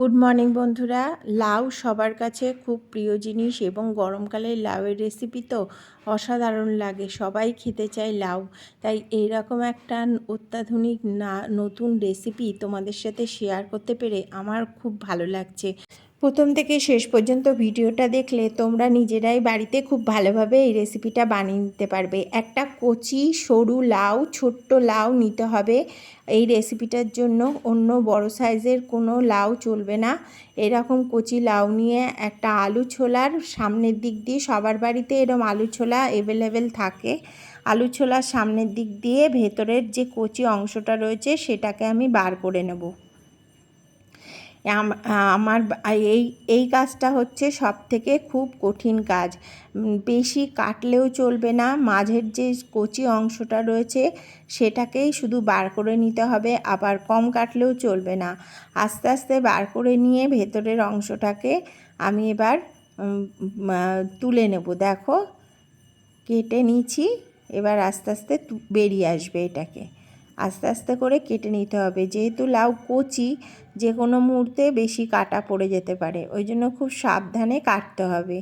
Good morning বন্ধুরা। লাউ সবার কাছে খুব প্রিয় জিনিস এবং গরমকালে লাউয়ের রেসিপি তো অসাধারণ লাগে। সবাই খেতে চায় লাউ। তাই এইরকম একটা অত্যাধুনিক না, নতুন রেসিপি তোমাদের সাথে শেয়ার করতে পেরে আমার খুব ভালো লাগছে। প্রথম থেকে শেষ পর্যন্ত ভিডিওটা দেখলে তোমরা নিজেরাই বাড়িতে খুব ভালোভাবে এই রেসিপিটা বানিয়ে নিতে পারবে। একটা কচি, সরু লাউ, ছোট্ট লাউ নিতে হবে। এই রেসিপিটার জন্য অন্য বড় সাইজের কোনো লাউ চলবে না। এরকম কচি লাউ নিয়ে একটা আলু ছোলার সামনের দিক দিয়ে সবার বাড়িতে এরকম আলু ছোলা অ্যাভেলেবেল থাকে। আলু ছোলার সামনের দিক দিয়ে ভেতরের যে কচি অংশটা রয়েছে সেটাকে আমি বার করে নেব। আমার এই এই কাজটা হচ্ছে সব থেকে খুব কঠিন কাজ। বেশি কাটলেও চলবে না, মাঝের যে কচি অংশটা রয়েছে সেটাকেই শুধু বার করে নিতে হবে, আবার কম কাটলেও চলবে না। আস্তে আস্তে বার করে নিয়ে ভেতরের অংশটাকে আমি এবার তুলে নেব। দেখো, কেটে নিচ্ছি, এবার আস্তে আস্তে বেরিয়ে আসবে এটাকে। আস্তে আস্তে করে কেটে নিতে হবে। যেহেতু লাউ কচি যে কোনো মুহূর্তে বেশি কাটা পড়ে যেতে পারে। ওই জন্য খুব সাবধানে কাটতে হবে।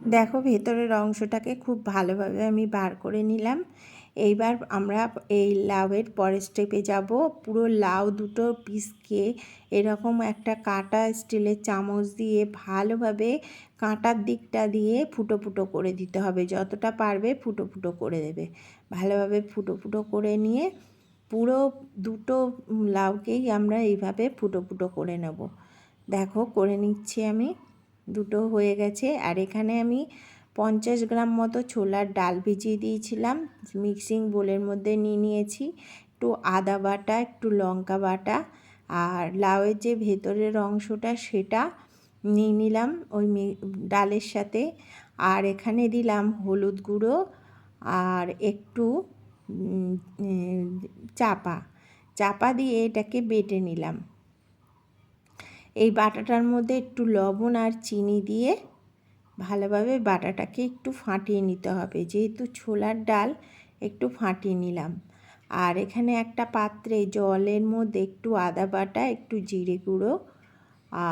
দেখো, ভেতরের অংশটাকে খুব ভালোভাবে আমি বার করে নিলাম। এইবার আমরা এই লাউয়ের পরের স্টেপে যাব। পুরো লাউ দুটো পিসকে এরকম একটা কাটা স্টিলের চামচ দিয়ে ভালোভাবে কাঁটার দিকটা দিয়ে ফুটো ফুটো করে দিতে হবে। যতটা পারবে ফুটো ফুটো করে দেবে। ভালোভাবে ফুটো ফুটো করে নিয়ে পুরো দুটো লাউকেই আমরা এইভাবে ফুটো ফুটো করে নেব। দেখো, করে নিচ্ছি আমি। দুটো হয়ে গেছে। আর এখানে আমি পঞ্চাশ গ্রাম মতো ছোলার ডাল ভিজিয়ে দিয়েছিলাম। মিক্সিং বোলের মধ্যে নিয়ে নিয়েছি। একটু আদা বাটা, একটু লঙ্কা বাটা আর লাউয়ের যে ভেতরের অংশটা সেটা নিয়ে নিলাম ওই ডালের সাথে। আর এখানে দিলাম হলুদ গুঁড়ো আর একটু চাপা। চাপা দিয়ে এটাকে বেটে নিলাম। এই বাটাটার মধ্যে একটু লবণ আর চিনি দিয়ে ভালোভাবে বাটাটাকে একটু ফাটিয়ে নিতে হবে। যেহেতু ছোলার ডাল, একটু ফাটিয়ে নিলাম। আর এখানে একটা পাত্রে জলের মধ্যে একটু আদা বাটা, একটু জিরে গুঁড়ো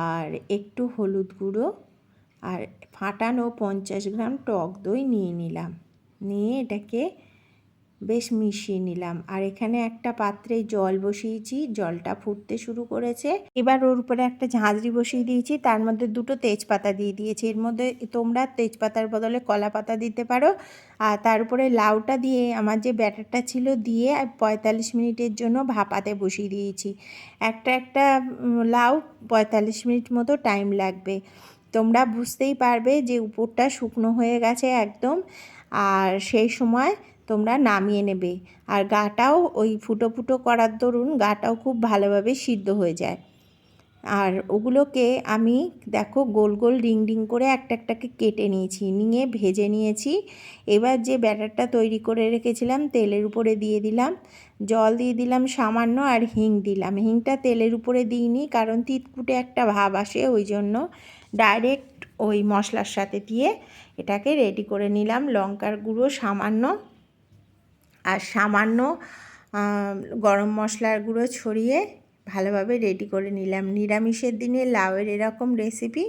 আর একটু হলুদ গুঁড়ো আর ফাটানো পঞ্চাশ গ্রাম টক দই নিয়ে নিলাম। নিয়ে এটাকে বেশ মিশিয়ে নিলাম। আর এখানে একটা পাত্রে জল বসিয়েছি, জলটা ফুটতে শুরু করেছে। এবার ওর উপরে একটা ঝাঁঝরি বসিয়ে দিয়েছি, তার মধ্যে দুটো তেজপাতা দিয়ে দিয়েছি। এর মধ্যে তোমরা তেজপাতার বদলে কলা পাতা দিতে পারো। আর তার উপরে লাউটা দিয়ে আমার যে ব্যাটারটা ছিল দিয়ে পঁয়তাল্লিশ মিনিটের জন্য ভাপাতে বসিয়ে দিয়েছি। একটা একটা লাউ পঁয়তাল্লিশ মিনিট মতো টাইম লাগবে। তোমরা বুঝতেই পারবে যে উপরটা শুকনো হয়ে গেছে একদম। আর সেই সময় তোমরা নামিয়ে নেবে। আর গাটাও ওই ফুটো ফুটো করার দরুন গাটাও খুব ভালোভাবে সিদ্ধ হয়ে যায়। আর ওগুলোকে আমি দেখো গোল গোল রিং রিং করে একটা একটাকে কেটে নিয়েছি, নিয়ে ভেজে নিয়েছি। এবার যে ব্যাটারটা তৈরি করে রেখেছিলাম তেলের উপরে দিয়ে দিলাম। জল দিয়ে দিলাম সামান্য আর হিং দিলাম। হিংটা তেলের উপরে দিইনি কারণ তিতকুটে একটা ভাব আসে, ওই জন্য ডাইরেক্ট ওই মশলার সাথে দিয়ে এটাকে রেডি করে নিলাম। লঙ্কার গুঁড়ো সামান্য আর সামান্য গরম মশলার গুঁড়ো ছড়িয়ে ভালোভাবে রেডি করে নিলাম। নিরামিষের দিনে লাউয়ের এরকম রেসিপি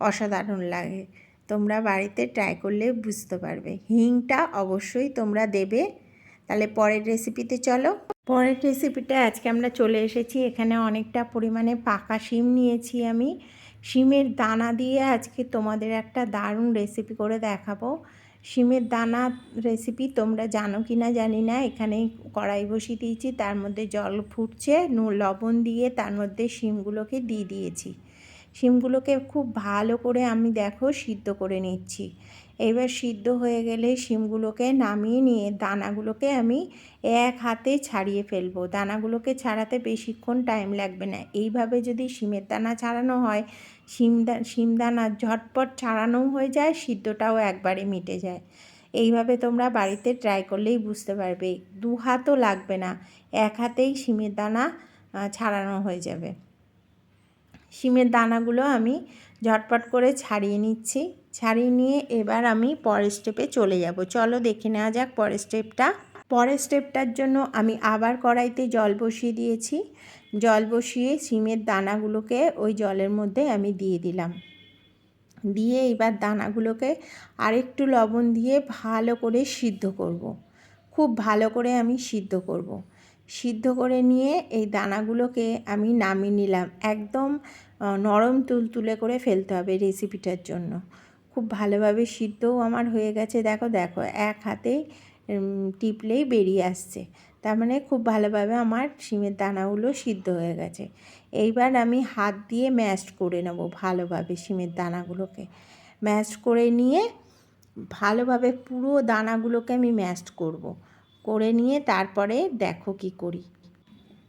অসাধারণ লাগে। তোমরা বাড়িতে ট্রাই করলে বুঝতে পারবে। হিংটা অবশ্যই তোমরা দেবে। তাহলে পরের রেসিপিতে চলো। পরের রেসিপিটা আজকে আমরা চলে এসেছি। এখানে অনেকটা পরিমাণে পাকা শিম নিয়েছি আমি। শিমের দানা দিয়ে আজকে তোমাদের একটা দারুণ রেসিপি করে দেখাবো। শিমের দানা রেসিপি তোমরা জানো কি না জানি না। এখানে কড়াই বসিয়ে দিয়েছি, তার মধ্যে জল ফুটছে লবণ দিয়ে তার মধ্যে শিমগুলোকে দিয়ে দিয়েছি। শিমগুলোকে খুব ভালো করে আমি দেখো সিদ্ধ করে নিচ্ছি। এবার সিদ্ধ হয়ে গেলে শিমগুলোকে নামিয়ে নিয়ে দানাগুলোকে আমি এক হাতে ছাড়িয়ে ফেলব। দানাগুলোকে ছাড়াতে বেশিক্ষণ টাইম লাগবে না। এইভাবে যদি শিমের দানা ছাড়ানো হয় শিমদা শিমদানা ঝটপট ছাড়ানোও হয়ে যায়, সিদ্ধটাও একবারে মিটে যায়। এইভাবে তোমরা বাড়িতে ট্রাই করলেই বুঝতে পারবে, দু হাতও লাগবে না, এক হাতেই শিমের দানা ছাড়ানো হয়ে যাবে। শিমের দানাগুলো আমি ঝটপট করে ছাড়িয়ে নিচ্ছি। ছাড়িয়ে নিয়ে এবার আমি পরের স্টেপে চলে যাব। চলো দেখে নেওয়া যাক পরের স্টেপটা পরের স্টেপটার জন্য আমি আবার কড়াইতে জল বসিয়ে দিয়েছি। জল বসিয়ে সিমের দানাগুলোকে ওই জলের মধ্যে আমি দিয়ে দিলাম। দিয়ে এবার দানাগুলোকে আরেকটু লবণ দিয়ে ভালো করে সিদ্ধ করব। খুব ভালো করে আমি সিদ্ধ করব। সিদ্ধ করে নিয়ে এই দানাগুলোকে আমি নামিয়ে নিলাম। একদম নরম তুলতুলে করে ফেলতে হবে রেসিপিটার জন্য। খুব ভালোভাবে সিদ্ধও আমার হয়ে গেছে। দেখো দেখো, এক হাতে টিপলেই বেরিয়ে আসছে। তার মানে খুব ভালোভাবে আমার শিমের দানাগুলো সিদ্ধ হয়ে গেছে। এইবার আমি হাত দিয়ে ম্যাশ করে নেব ভালোভাবে শিমের দানাগুলোকে। ম্যাশ করে নিয়ে ভালোভাবে পুরো দানাগুলোকে আমি ম্যাশ করব। করে নিয়ে তারপরে দেখো কি করি।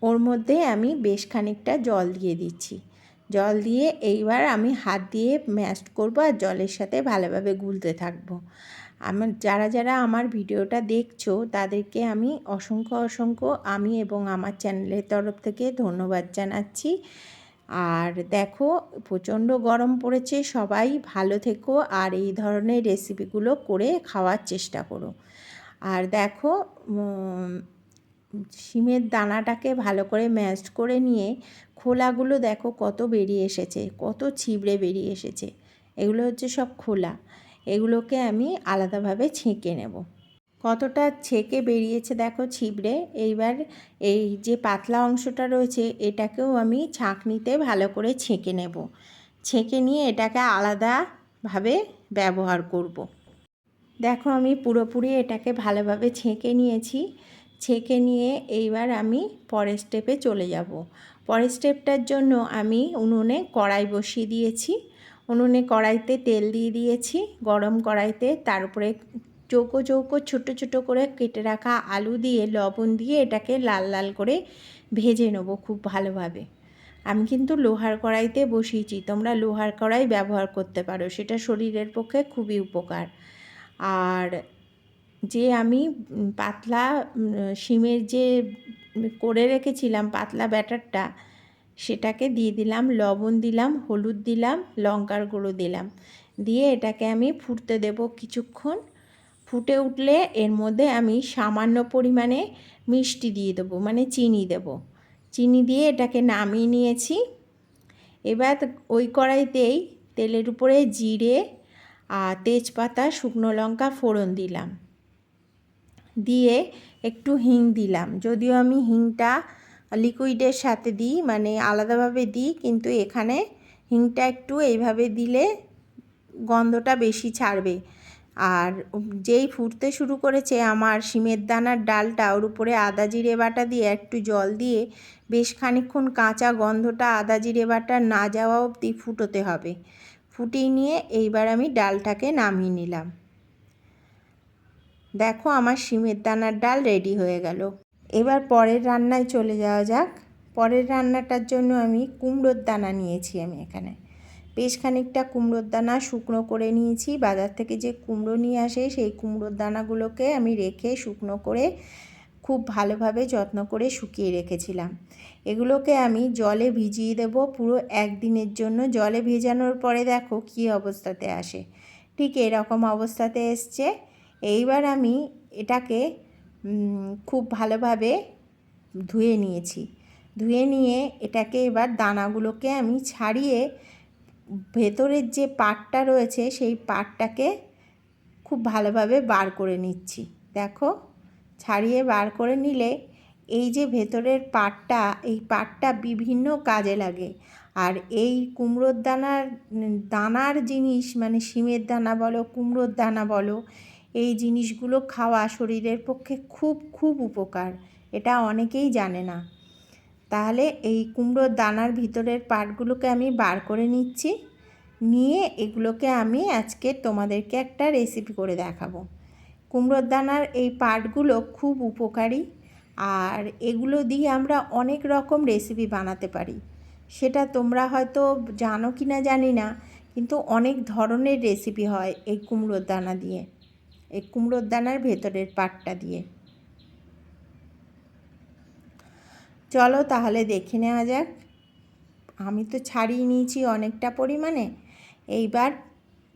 ওর মধ্যে আমি বেশ খানিকটা জল দিয়ে দিচ্ছি। জল দিয়ে এইবার আমি হাত দিয়ে ম্যাশ করব আর জলের সাথে ভালোভাবে গুলতে থাকব। আমার যারা যারা আমার ভিডিওটা দেখছ, তাদেরকে আমি অসংখ্য অসংখ্য আমি এবং আমার চ্যানেলের তরফ থেকে ধন্যবাদ জানাচ্ছি। আর দেখো, প্রচণ্ড গরম পড়েছে, সবাই ভালো থেকো আর এই ধরনের রেসিপিগুলো করে খাওয়ার চেষ্টা করো। আর দেখো শিমের দানাটাকে ভালো করে ম্যাশ করে নিয়ে খোলাগুলো দেখো কত বেরিয়ে এসেছে, কত ছিবড়ে বেরিয়ে এসেছে। এগুলো হচ্ছে সব খোলা। এগুলোকে আমি আলাদাভাবে ছেঁকে নেব। কতটা ছেঁকে বেরিয়েছে দেখো ছিবড়ে। এইবার এই যে পাতলা অংশটা রয়েছে, এটাকেও আমি ছাঁকনিতে ভালো করে ছেঁকে নেব। ছেঁকে নিয়ে এটাকে আলাদাভাবে ব্যবহার করব। দেখো আমি পুরোপুরি এটাকে ভালোভাবে ছেঁকে নিয়েছি। ছেঁকে নিয়ে এইবার আমি পরের স্টেপে চলে যাব। পরের স্টেপটার জন্য আমি উনুনে কড়াই বসিয়ে দিয়েছি। উনুনে কড়াইতে তেল দিয়ে দিয়েছি। গরম কড়াইতে তার উপরে চৌকো চৌকো ছোটো ছোটো করে কেটে রাখা আলু দিয়ে লবণ দিয়ে এটাকে লাল লাল করে ভেজে নেব খুব ভালোভাবে। আমি কিন্তু লোহার কড়াইতে বসিয়েছি। তোমরা লোহার কড়াই ব্যবহার করতে পারো। সেটা শরীরের পক্ষে খুবই উপকার। আর যে আমি পাতলা শিমের যে করে রেখেছিলাম পাতলা ব্যাটারটা, সেটাকে দিয়ে দিলাম, লবণ দিলাম, হলুদ দিলাম, লঙ্কার গুঁড়ো দিলাম। দিয়ে এটাকে আমি ফুটতে দেব কিছুক্ষণ। ফুটে উঠলে এর মধ্যে আমি সামান্য পরিমাণে মিষ্টি দিয়ে দেবো মানে চিনি দেব। চিনি দিয়ে এটাকে নামিয়ে নিয়েছি। এবার ওই কড়াইতেই তেলের উপরে জিরে আর তেজপাতা, শুকনো লঙ্কা ফোড়ন দিলাম। দিয়ে একটু হিং দিলাম। যদিও আমি হিংটা লিকুইডের সাথে দিই মানে আলাদাভাবে দিই, কিন্তু এখানে হিংটা একটু এইভাবে দিলে গন্ধটা বেশি ছাড়বে। আর যেই ফুটতে শুরু করেছে আমার শিমের দানার ডালটা, ওর উপরে আদা জিরে বাটা দিয়ে একটু জল দিয়ে বেশ খানিক্ষণ কাঁচা গন্ধটা আদা জিরে বাটা না যাওয়া অবধি ফুটোতে হবে। ফুটিয়ে নিয়ে এইবার আমি ডালটাকে নামিয়ে নিলাম। দেখো আমার শিমের দানার ডাল রেডি হয়ে গেল। এবার পরের রান্নায় চলে যাওয়া যাক। পরের রান্নাটার জন্য আমি কুমড়োর দানা নিয়েছি আমি এখানে। বেশ খানিকটা কুমড়োর দানা শুকনো করে নিয়েছি। বাজার থেকে যে কুমড়ো নিয়ে আসে, সেই কুমড়োর দানাগুলোকে আমি রেখে শুকনো করে খুব ভালোভাবে যত্ন করে শুকিয়ে রেখেছিলাম। এগুলোকে আমি জলে ভিজিয়ে দেব পুরো একদিনের জন্য। জলে ভেজানোর পরে দেখো কী অবস্থাতে আসে। ঠিক এরকম অবস্থাতে এসছে। এইবার আমি এটাকে খুব ভালোভাবে ধুয়ে নিয়েছি। ধুয়ে নিয়ে এটাকে এবার দানাগুলোকে আমি ছাড়িয়ে ভেতরের যে পাটটা রয়েছে সেই পাটটাকে খুব ভালোভাবে বার করে নিচ্ছি। দেখো, ছাড়িয়ে বার করে নিলে এই যে ভেতরের পাটটা, এই পাটটা বিভিন্ন কাজে লাগে। আর এই কুমড়োর দানার দানার জিনিস মানে শিমের দানা বলো, কুমড়োর দানা বলো এই জিনিসগুলো খাওয়া শরীরের পক্ষে খুব খুব উপকার। এটা অনেকেই জানে না। তাহলে এই কুমড়োর দানার ভিতরের পাটগুলোকে আমি বার করে নিচ্ছি। নিয়ে এগুলোকে আমি আজকে তোমাদেরকে একটা রেসিপি করে দেখাবো। কুমড়োর দানার এই পাটগুলো খুব উপকারী আর এগুলো দিয়ে আমরা অনেক রকম রেসিপি বানাতে পারি। সেটা তোমরা হয়তো জানো কি না জানি না, কিন্তু অনেক ধরনের রেসিপি হয় এই কুমড়োর দানা দিয়ে। এই কুমড়োর দানার ভেতরের পাটটা দিয়ে। চলো তাহলে দেখে নেওয়া যাক। আমি তো ছাড়িয়ে নিয়েছি অনেকটা পরিমাণে। এইবার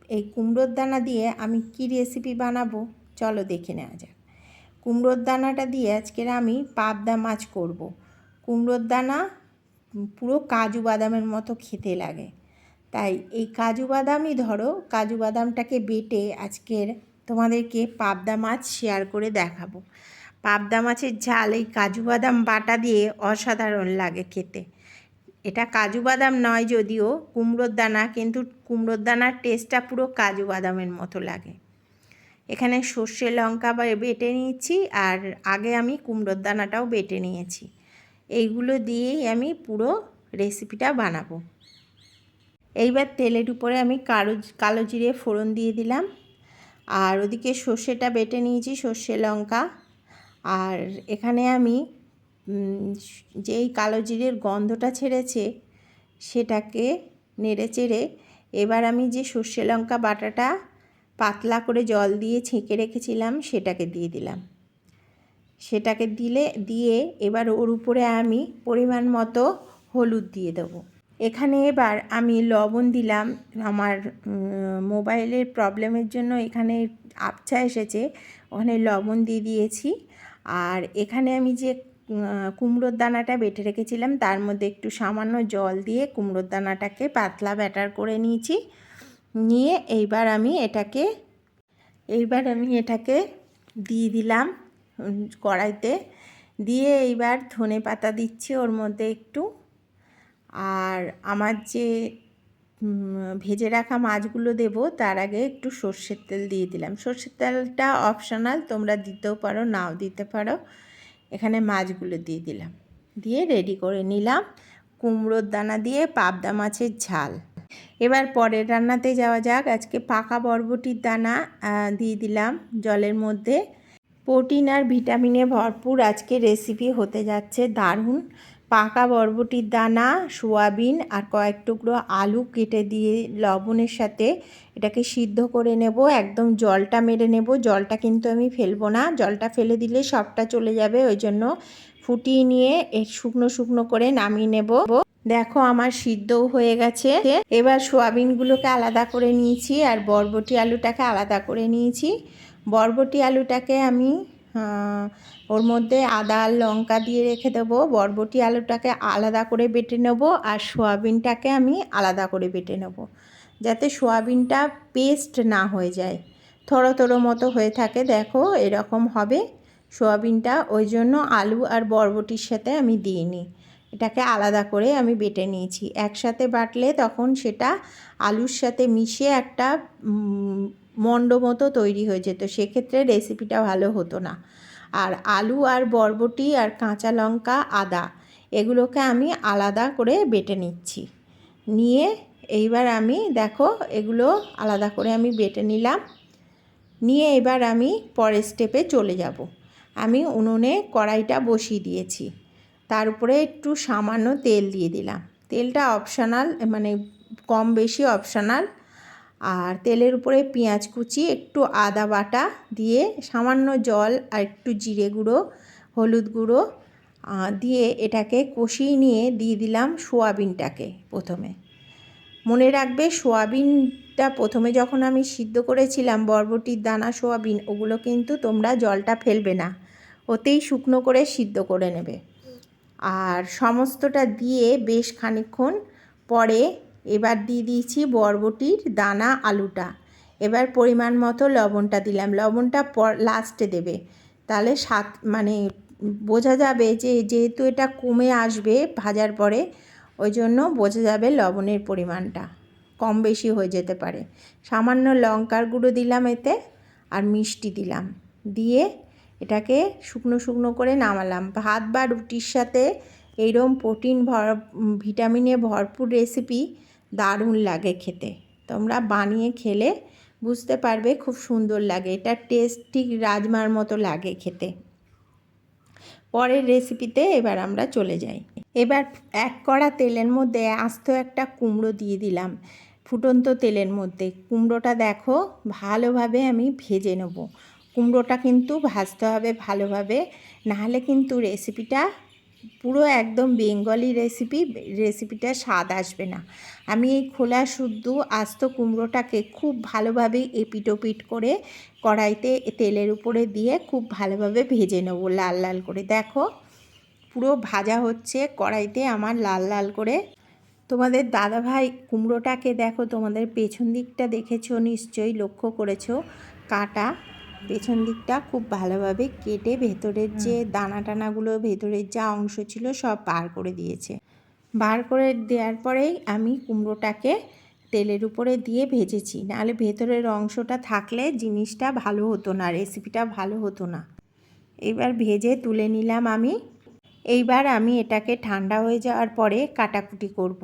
এই কুমড়োর দানা দিয়ে আমি কি রেসিপি বানাবো? চলো দেখে নেওয়া যাক। কুমড়োর দানাটা দিয়ে আজকের আমি পাবদা মাছ করব। কুমড়োর দানা পুরো কাজু বাদামের মতো খেতে লাগে। তাই এই কাজু বাদামই ধরো, কাজু বাদামটাকে বেটে আজকের তোমাদেরকে পাবদা মাছ শেয়ার করে দেখাবো। পাবদা মাছের ঝাল এই কাজু বাদাম বাটা দিয়ে অসাধারণ লাগে খেতে। এটা কাজু বাদাম নয় যদিও কুমড়োর দানা, কিন্তু কুমড়োর দানার টেস্টটা পুরো কাজু বাদামের মতো লাগে। এখানে সর্ষে, লঙ্কা বেটে নিয়েছি আর আগে আমি কুমড়োর দানাটাও বেটে নিয়েছি। এইগুলো দিয়েই আমি পুরো রেসিপিটা বানাবো। এইবার তেলের উপরে আমি কালো কালো জিরে ফোড়ন দিয়ে দিলাম। আর ওদিকে সর্ষেটা বেটে নিয়েছি, সর্ষে লঙ্কা। আর এখানে আমি যেই কালো জিরের গন্ধটা ছেড়েছে, সেটাকে নেড়ে চেড়ে এবার আমি যে সর্ষে লঙ্কা বাটাটা পাতলা করে জল দিয়ে ছেঁকে রেখেছিলাম, সেটাকে দিয়ে দিলাম। সেটাকে দিলে, দিয়ে এবার ওর উপরে আমি পরিমাণ মতো হলুদ দিয়ে দেবো। এখানে এবার আমি লবণ দিলাম। আমার মোবাইলের প্রবলেমের জন্য এখানে আবছা এসেছে। ওখানে লবণ দিয়ে দিয়েছি। আর এখানে আমি যে কুমড়োর দানাটা বেটে রেখেছিলাম, তার মধ্যে একটু সামান্য জল দিয়ে কুমড়োর দানাটাকে পাতলা ব্যাটার করে নিয়েছি। নিয়ে এইবার আমি এটাকে, এইবার আমি এটাকে দিয়ে দিলাম কড়াইতে। দিয়ে এইবার ধনে পাতা দিচ্ছি, ওর মধ্যে একটু আর আমার যে ভেজে রাখা মাছগুলো দেব, তার আগে একটু সর্ষের তেল দিয়ে দিলাম। সর্ষের তেলটা অপশনাল তোমরা দিতেও পারো, নাও দিতে পারো। এখানে মাছগুলো দিয়ে দিলাম। দিয়ে রেডি করে নিলাম। কুমড়োর দানা দিয়ে পাবদা মাছের ঝাল। এবার পরের রান্নাতে যাওয়া যাক। আজকে পাকা বরবটির দানা দিয়ে দিলাম জলের মধ্যে। প্রোটিন আর ভিটামিনে ভরপুর আজকে রেসিপি হতে যাচ্ছে দারুণ। পাকা বরবটির দানা, সোয়াবিন আর কয়েক টুকরো আলু কেটে দিয়ে লবণের সাথে এটাকে সিদ্ধ করে নেব। একদম জলটা মেরে নেব। জলটা কিন্তু আমি ফেলব না। জলটা ফেলে দিলে সবটা চলে যাবে। ওই জন্য ফুটিয়ে নিয়ে শুকনো শুকনো করে নামিয়ে নেব। দেখো আমার সিদ্ধও হয়ে গেছে। এবার সোয়াবিনগুলোকে আলাদা করে নিয়েছি আর বরবটি আলুটাকে আলাদা করে নিয়েছি। বরবটি আলুটাকে আমি ওর মধ্যে আদা লঙ্কা দিয়ে রেখে দেবো। বরবটি আলুটাকে আলাদা করে বেটে নেব আর সোয়াবিনটাকে আমি আলাদা করে বেটে নেব যাতে সোয়াবিনটা পেস্ট না হয়ে যায়। থরো থরো মতো হয়ে থাকে, দেখো এরকম হবে। সোয়াবিনটা ওই জন্য আলু আর বরবটির সাথে আমি দিইনি এটাকে আলাদা করে আমি বেটে নিয়েছি। একসাথে বাটলে তখন সেটা আলুর সাথে মিশে একটা মণ্ড মতো তৈরি হয়ে যেত। সেক্ষেত্রে রেসিপিটা ভালো হতো না। আর আলু আর বরবটি আর কাঁচা লঙ্কা, আদা, এগুলোকে আমি আলাদা করে বেটে নিচ্ছি। নিয়ে এইবার আমি, দেখো, এগুলো আলাদা করে আমি বেটে নিলাম। নিয়ে এবার আমি পরের স্টেপে চলে যাব। আমি উনুনে কড়াইটা বসিয়ে দিয়েছি। তার উপরে একটু সামান্য তেল দিয়ে দিলাম। তেলটা অপশানাল মানে কম বেশি অপশানাল। আর তেলের উপরে পেঁয়াজ কুচি, একটু আদা বাটা দিয়ে সামান্য জল আর একটু জিরে গুঁড়ো, হলুদ গুঁড়ো দিয়ে এটাকে কষিয়ে নিয়ে দিয়ে দিলাম সোয়াবিনটাকে প্রথমে। মনে রাখবে সোয়াবিনটা প্রথমে যখন আমি সিদ্ধ করেছিলাম বরবটির দানা সোয়াবিন, ওগুলো কিন্তু তোমরা জলটা ফেলবে না, ওতেই শুকনো করে সিদ্ধ করে নেবে। আর সমস্তটা দিয়ে বেশ খানিক্ষণ পরে এবার দিয়ে দিয়েছি বরবটির দানা আলুটা। এবার পরিমাণ মতো লবণটা দিলাম। লবণটা পর লাস্টে দেবে। তাহলে সাত মানে বোঝা যাবে যে যেহেতু এটা কমে আসবে ভাজার পরে, ওই জন্য বোঝা যাবে লবণের পরিমাণটা কম বেশি হয়ে যেতে পারে। সামান্য লঙ্কার গুঁড়ো দিলাম এতে আর মিষ্টি দিলাম। দিয়ে এটাকে শুকনো শুকনো করে নামালাম। ভাত বা রুটির সাথে এইরকম প্রোটিন ভর ভিটামিনে ভরপুর রেসিপি দারুণ লাগে খেতে। তোমরা বানিয়ে খেলে বুঝতে পারবে খুব সুন্দর লাগে। এটা টেস্ট ঠিক রাজমার মতো লাগে খেতে। পরের রেসিপিতে এবার আমরা চলে যাই। এবার এক কড়া তেলের মধ্যে আস্ত একটা কুমড়ো দিয়ে দিলাম। ফুটন্ত তেলের মধ্যে। কুমড়োটা দেখো ভালোভাবে আমি ভেজে নেব। কুমড়োটা কিন্তু ভাজতে হবে ভালোভাবে। নাহলে কিন্তু রেসিপিটা পুরো একদম বেঙ্গলি রেসিপি রেসিপিটা স্বাদ আসবে না। আমি এই খোলা, শুদ্ধ, আস্ত কুমড়োটাকে খুব ভালোভাবে এপিটোপিট করে কড়াইতে তেলের উপরে দিয়ে খুব ভালোভাবে ভেজে নেব লাল লাল করে। দেখো, পুরো ভাজা হচ্ছে কড়াইতে আমার লাল লাল করে। তোমাদের দাদাভাই কুমড়োটাকে দেখো, তোমাদের পেছন দিকটা দেখেছ, নিশ্চয়ই লক্ষ্য করেছ। কাটা পেছন দিকটা খুব ভালোভাবে কেটে ভেতরের যে দানা টানাগুলো ভেতরের যা অংশ ছিল সব বার করে দিয়েছে। বার করে দেওয়ার পরেই আমি কুমড়োটাকে তেলের উপরে দিয়ে ভেজেছি। নাহলে ভেতরের অংশটা থাকলে জিনিসটা ভালো হতো না রেসিপিটা ভালো হতো না। এবার ভেজে তুলে নিলাম আমি। এইবার আমি এটাকে ঠান্ডা হয়ে যাওয়ার পরে কাটাকুটি করব।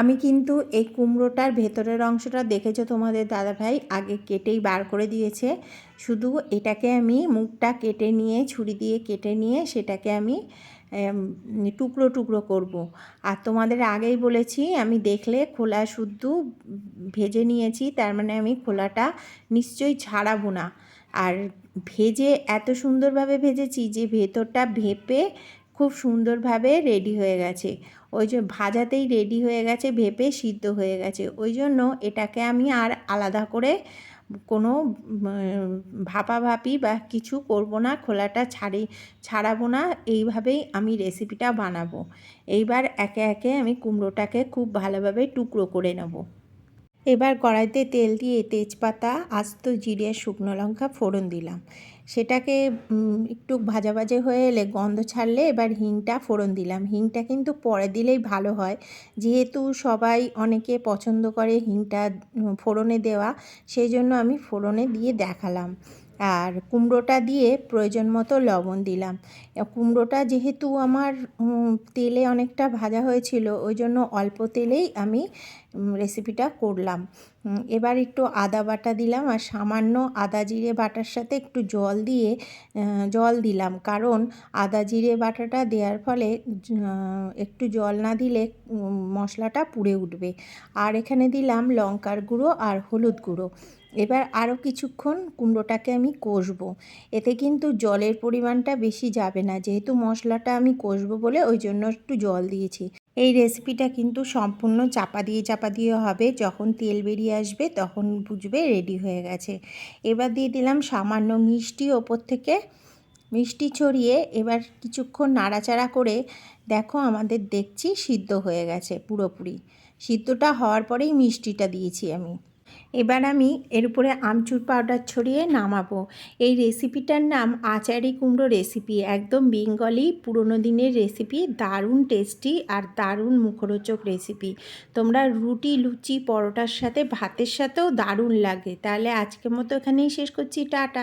আমি কিন্তু এই কুমড়োটার ভেতরের অংশটা দেখেছ তোমাদের দাদাভাই? আগে কেটেই বার করে দিয়েছে। শুধু এটাকে আমি মুখটা কেটে নিয়ে, ছুরি দিয়ে কেটে নিয়ে সেটাকে আমি টুকরো টুকরো করব। আর তোমাদের আগেই বলেছি, আমি দেখলে খোলা শুদ্ধ ভেজে নিয়েছি, তার মানে আমি খোলাটা নিশ্চয়ই ছাড়াবো না। আর ভেজে এত সুন্দরভাবে ভেজেছি যে ভেতরটা ভেপে খুব সুন্দরভাবে রেডি হয়ে গেছে। ওই যে ভাজাতেই রেডি হয়ে গেছে, ভেপে সিদ্ধ হয়ে গেছে। ওই জন্য এটাকে আমি আর আলাদা করে কোনো ভাপাভাপি বা কিছু করব না, খোলাটা ছাড়ি, ছাড়াবো না, এইভাবেই আমি রেসিপিটা বানাবো। এইবার একে একে আমি কুমড়োটাকে খুব ভালোভাবে টুকরো করে নেব। এবার কড়াইতে তেল দিয়ে তেজপাতা, আস্ত জিরে, শুকনো লঙ্কা ফোড়ন দিলাম। সেটাকে একটু ভাজা ভাজে হয়ে এলে গন্ধ ছাড়লে এবার হিংটা ফোড়ন দিলাম। হিংটা কিন্তু পরে দিলেই ভালো হয়। যেহেতু সবাই অনেকে পছন্দ করে হিংটা ফোড়নে দেওয়া, সেই জন্য আমি ফোড়নে দিয়ে দেখালাম। আর কুমড়োটা দিয়ে প্রয়োজন মতো লবণ দিলাম। কুমড়োটা যেহেতু আমার তেলে অনেকটা ভাজা হয়েছিল, ওই জন্য অল্প তেলেই আমি রেসিপিটা করলাম। এবার একটু আদা বাটা দিলাম আর সামান্য আদা জিরে বাটার সাথে একটু জল দিয়ে জল দিলাম। কারণ আদা জিরে বাটাটা দেওয়ার ফলে একটু জল না দিলে মশলাটা পুড়ে উঠবে। আর এখানে দিলাম লঙ্কার গুঁড়ো আর হলুদ গুঁড়ো। এবার আরও কিছুক্ষণ কুমড়োটাকে আমি কষবো। এতে কিন্তু জলের পরিমাণটা বেশি যাবে না। যেহেতু মশলাটা আমি কষবো বলে ওই জন্য একটু জল দিয়েছি। এই রেসিপিটা কিন্তু সম্পূর্ণ চাপা দিয়ে চাপা দিয়ে হবে। যখন তেল বেরিয়ে আসবে তখন বুঝবে রেডি হয়ে গেছে। এবার দিয়ে দিলাম সামান্য মিষ্টি ওপর থেকে মিষ্টি ছড়িয়ে এবার কিছুক্ষণ নাড়াচাড়া করে দেখো আমাদের দেখছি সিদ্ধ হয়ে গেছে পুরোপুরি। সিদ্ধটা হওয়ার পরেই মিষ্টিটা দিয়েছি আমি। এবার আমি এর উপরে আমচুর পাউডার ছড়িয়ে নামাবো। এই রেসিপিটার নাম আচারি কুমড়ো রেসিপি একদম বেঙ্গলি পুরনো দিনের রেসিপি দারুণ টেস্টি আর দারুণ মুখরোচক রেসিপি তোমরা রুটি, লুচি, পরোটার সাথে ভাতের সাথেও দারুণ লাগে। তাহলে আজকের মতো এখানেই শেষ করছি। টাটা।